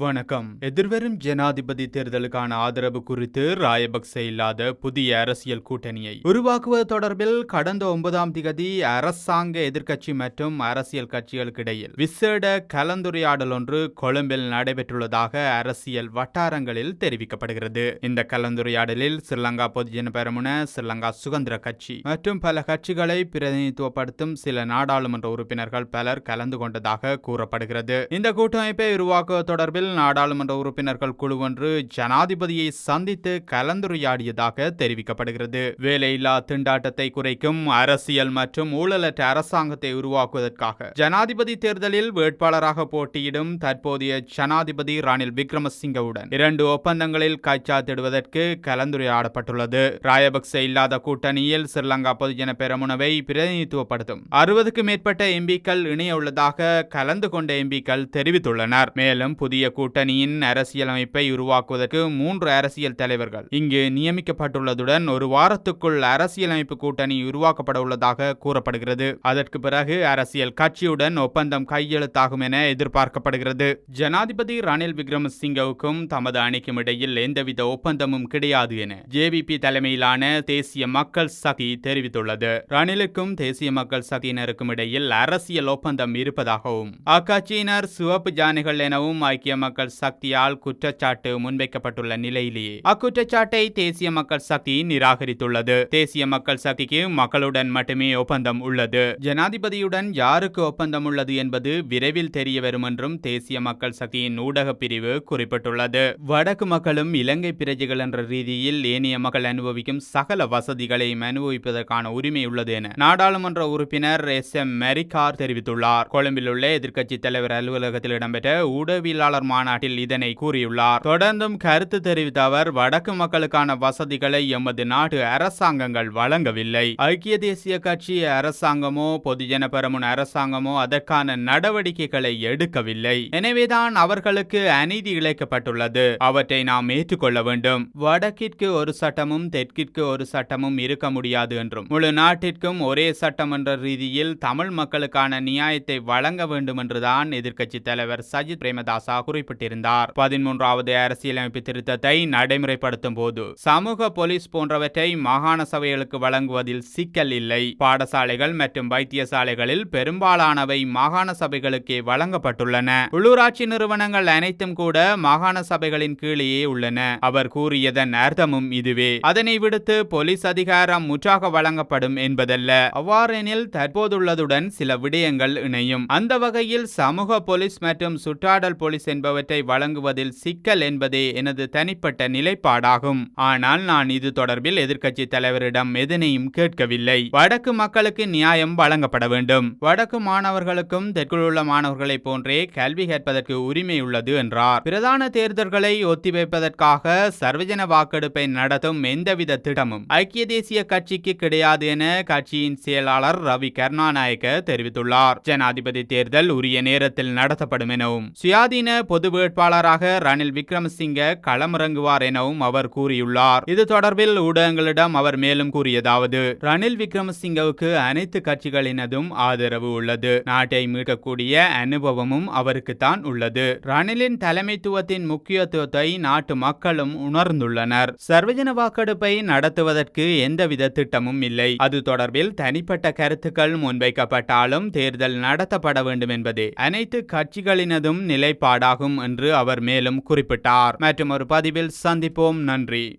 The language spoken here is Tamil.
வணக்கம். எதிர்வரும் ஜனாதிபதி தேர்தலுக்கான ஆதரவு குறித்து ராயபக்ச இல்லாத புதிய அரசியல் கூட்டணியை உருவாக்குவது தொடர்பில் கடந்த ஒன்பதாம் திகதி அரசாங்க எதிர்க்கட்சி மற்றும் அரசியல் கட்சிகளுக்கு இடையில் விசேட கலந்துரையாடல் ஒன்று கொழும்பில் நடைபெற்றுள்ளதாக அரசியல் வட்டாரங்களில் தெரிவிக்கப்படுகிறது. இந்த கலந்துரையாடலில் ஸ்ரீலங்கா பொதுஜன பெரமுன ஸ்ரீலங்கா சுதந்திர கட்சி மற்றும் பல கட்சிகளை பிரதிநிதித்துவப்படுத்தும் சில நாடாளுமன்ற உறுப்பினர்கள் பலர் கலந்து கொண்டதாக கூறப்படுகிறது. இந்த கூட்டமைப்பை உருவாக்குவது தொடர்பில் நாடாளுமன்ற உறுப்பினர்கள் குழு ஒன்று ஜனாதிபதியை சந்தித்து கலந்துரையாடியதாக தெரிவிக்கப்படுகிறது. வேலையில்லா திண்டாட்டத்தை குறைக்கும் அரசியல் மற்றும் ஊழலற்ற அரசாங்கத்தை உருவாக்குவதற்காக ஜனாதிபதி தேர்தலில் வேட்பாளராக போட்டியிடும் தற்போதைய ஜனாதிபதி ரணில் விக்ரமசிங்கவுடன் இரண்டு ஒப்பந்தங்களில் கைச்சாத்திடுவதற்கு கலந்துரையாடப்பட்டுள்ளது. ராயபக்ச இல்லாத கூட்டணியில் ஸ்ரீலங்கா பொதுஜன பெரமுனவை பிரதிநிதித்துவப்படுத்தும் அறுபதுக்கும் மேற்பட்ட எம்பிக்கள் இணைய உள்ளதாக கலந்து கொண்ட எம்பிக்கள் தெரிவித்துள்ளனர். மேலும் புதிய கூட்டணியின் அரசியலமைப்பை உருவாக்குவதற்கு மூன்று அரசியல் தலைவர்கள். இங்கு நியமிக்கப்பட்டுள்ளதுடன் ஒரு வாரத்துக்குள் அரசியலமைப்பு கூட்டணி உருவாக்கப்பட உள்ளதாக கூறப்படுகிறது. அதற்கு பிறகு அரசியல் கட்சியுடன் ஒப்பந்தம் கையெழுத்தாகும் என எதிர்பார்க்கப்படுகிறது. ஜனாதிபதி ரணில் விக்ரமசிங்கவுக்கும் தமது அணிக்கும் இடையில் எந்தவித ஒப்பந்தமும் கிடையாது என ஜேவிபி தலைமையிலான தேசிய மக்கள் சக்தி தெரிவித்துள்ளது. ரணிலுக்கும் தேசிய மக்கள் சக்தியினருக்கும் இடையில் அரசியல் ஒப்பந்தம் இருப்பதாகவும் அக்கட்சியினர் சிவப்பு ஜானைகள் எனவும் ஐக்கிய மக்கள் சக்தியால் குற்றச்சாட்டு முன்வைக்கப்பட்டுள்ள நிலையிலேயே அக்குற்றச்சாட்டை தேசிய மக்கள் சக்தி நிராகரித்துள்ளது. தேசிய மக்கள் சக்திக்கு மக்களுடன் மட்டுமே ஒப்பந்தம் உள்ளது. ஜனாதிபதியுடன் யாருக்கு ஒப்பந்தம் உள்ளது என்பது விரைவில் தெரிய வரும் என்றும் தேசிய மக்கள் சக்தியின் ஊடக பிரிவு குறிப்பிட்டுள்ளது. வடக்கு மக்களும் இலங்கை பிரஜைகள் என்ற ரீதியில் ஏனைய மக்கள் அனுபவிக்கும் சகல வசதிகளையும் அனுபவிப்பதற்கான உரிமை உள்ளது என நாடாளுமன்ற உறுப்பினர் எஸ் எம் மெரிகார் தெரிவித்துள்ளார். கொழும்பில் உள்ள எதிர்க்கட்சி தலைவர் அலுவலகத்தில் இடம்பெற்ற ஊடகவியலாளர் மாநாட்டில் இதனை கூறியுள்ளார். தொடர்ந்தும் கருத்து தெரிவித்த அவர் வடக்கு மக்களுக்கான வசதிகளை எமது நாட்டு அரசாங்கங்கள் வழங்கவில்லை. ஐக்கிய தேசிய கட்சி அரசாங்கமோ பொதுஜன பெரமுன் அரசாங்கமோ அதற்கான நடவடிக்கைகளை எடுக்கவில்லை. எனவேதான் அவர்களுக்கு அநீதி இழைக்கப்பட்டுள்ளது. அவற்றை நாம் ஏற்றுக்கொள்ள வேண்டும். வடக்கிற்கு ஒரு சட்டமும் தெற்கிற்கு ஒரு சட்டமும் இருக்க முடியாது என்றும். முழு நாட்டிற்கும் ஒரே சட்டம் என்ற ரீதியில் தமிழ் மக்களுக்கான நியாயத்தை வழங்க வேண்டும் என்றுதான் எதிர்க்கட்சி தலைவர் சஜித் பிரேமதாசா குறிப்பிட்டார் குறிப்பிட்டிருந்தார். பதிமூன்றாவது அரசியலமைப்பு திருத்தத்தை நடைமுறைப்படுத்தும் போது சமூக போலீஸ் போன்றவற்றை மாகாண சபைகளுக்கு வழங்குவதில் சிக்கல் இல்லை. பாடசாலைகள் மற்றும் வைத்தியசாலைகளில் பெரும்பாலானவை மாகாண சபைகளுக்கே வழங்கப்பட்டுள்ளன. உள்ளூராட்சி நிறுவனங்கள் அனைத்தும் கூட மாகாண சபைகளின் கீழேயே உள்ளன. அவர் கூறியதன் அர்த்தமும் இதுவே. அதனை விடுத்து போலீஸ் அதிகாரம் முற்றாக வழங்கப்படும் என்பதல்ல. அவ்வாறெனில் தற்போதுள்ளதுடன் சில விடயங்கள் இணையும். அந்த வகையில் சமூக போலீஸ் மற்றும் சுற்றாடல் போலீஸ் என்பவற்றை வழங்குவதில் சிக்கல் என்பதே எனது தனிப்பட்ட நிலைப்பாடாகும். ஆனால் நான் இது தொடர்பில் எதிர்க்கட்சி தலைவரிடம் எதனையும் கேட்கவில்லை. வடக்கு மக்களுக்கு நியாயம் வழங்கப்பட வேண்டும். வடக்கு மாணவர்களுக்கும் தெற்குள் உள்ள மாணவர்களைப் போன்றே கல்வி கேட்பதற்கு உரிமை உள்ளது என்றார். பிரதான தேர்தல்களை ஒத்திவைப்பதற்காக சர்வஜன வாக்கெடுப்பை நடத்தும் எந்தவித திட்டமும் ஐக்கிய தேசிய கட்சிக்கு கிடையாது என கட்சியின் செயலாளர் ரவி கருணாநாயக்க தெரிவித்துள்ளார். ஜனாதிபதி தேர்தல் உரிய நேரத்தில் நடத்தப்படும் எனவும் சுயாதீன பொது வேட்பாளராக ரணில் விக்ரமசிங்க களமிறங்குவார் எனவும் அவர் கூறியுள்ளார். இது தொடர்பில் ஊடகங்களிடம் அவர் மேலும் கூறியதாவது ரணில் விக்ரமசிங்கவுக்கு அனைத்து கட்சிகளினதும் ஆதரவு உள்ளது. நாட்டை மீட்கக்கூடிய அனுபவமும் அவருக்குத்தான் உள்ளது. ரணிலின் தலைமைத்துவத்தின் முக்கியத்துவத்தை நாட்டு மக்களும் உணர்ந்துள்ளனர். சர்வஜன வாக்கெடுப்பை நடத்துவதற்கு எந்தவித திட்டமும் இல்லை. அது தொடர்பில் தனிப்பட்ட கருத்துக்கள் முன்வைக்கப்பட்டாலும் தேர்தல் நடத்தப்பட வேண்டும் என்பதே அனைத்து கட்சிகளினதும் நிலைப்பாடாகும். என்று அவர் மேலும் குறிப்பிட்டார். மற்றும் ஒரு பதிவில் சந்திப்போம். நன்றி.